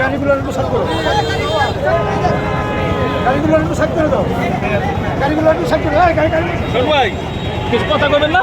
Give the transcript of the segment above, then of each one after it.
গাড়িগুলো একটু সাইড করো। গাড়িগুলো একটু সাইড করে দাও। গাড়িগুলো একটু সাইড করে। দাও গাড়ি গাড়ি। ভাই কথা কইবেন না?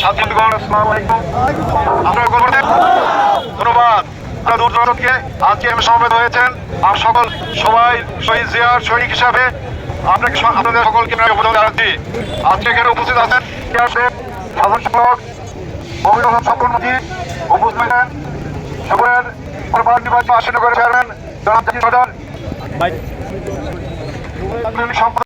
সাথীগণ আসসালামু আলাইকুম। আপনারা ধন্যবাদ। আপনারা দূর দূরান্তকে আজকে আমি সমবেত হয়েছেন। আর সকল সবাই শহীদ জিয়ার সৈনিক হিসাবে আপনাকে আপনাদের সকলকে আমি অভিনন্দন জানাচ্ছি। আজকে এখানে উপস্থিত আছেন সাধারণ মমিনুল হক সম্পূর্ণজি উপস্থিত আছেন। সকলের বারবার নির্বাচিত আসনে করে চেয়ারম্যান জনাব জাকির সম্পদ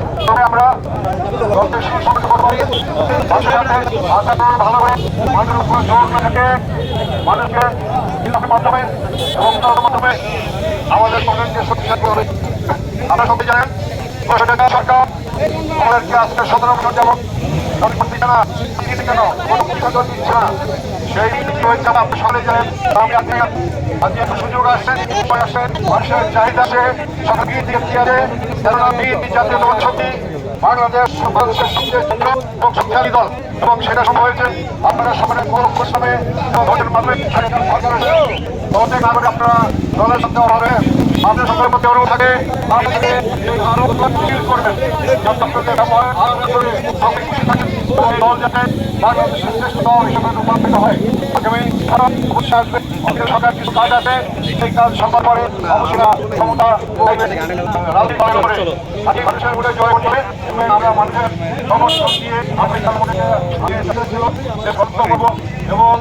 তবে আমরা মানুষের উপর জোর না থাকে মানুষকে মাধ্যমে এবং মাধ্যমে আমাদের কর্মীকে শক্তিশালী করে আপনারা সবাই জানেন বছর টাকা আমাদেরকে আজকে সতেরো বছর যাবত দল করতে না দিতে কেন কোনো দিচ্ছে না সেই হয়েছে আপনি সকলে জানেন আমি আপনি আজকে একটা সুযোগ আসছেন সময় আসছেন। মানুষের চাহিদা আসে সরকারি দিকে আছে কেননা বিএনপি জাতীয় শক্তি বাংলাদেশ বাংলাদেশের আপনারা এবং ভোটের মাধ্যমে সরকার সরকার দলতে না করে আপনারা দলের সাথে অভাবে আমাদের সকলের মধ্যে অনুরোধ থাকে। আরও করবেন। দল যাতে বাংলাদেশের শ্রেষ্ঠ দল হিসেবে রূপান্তরিত হয়। আগামী আরও উৎসাহ আসবে। সরকার কিছু কাজ আছে। সেই কাজ সম্ভব করে অবশ্যই ক্ষমতা রাজনীতি পালন করে আজকে মানুষের মধ্যে জয় এবং আমরা মানুষের সমর্থন দিয়ে আফ্রিকার মধ্যে ছিল যে সত্য করব। এবং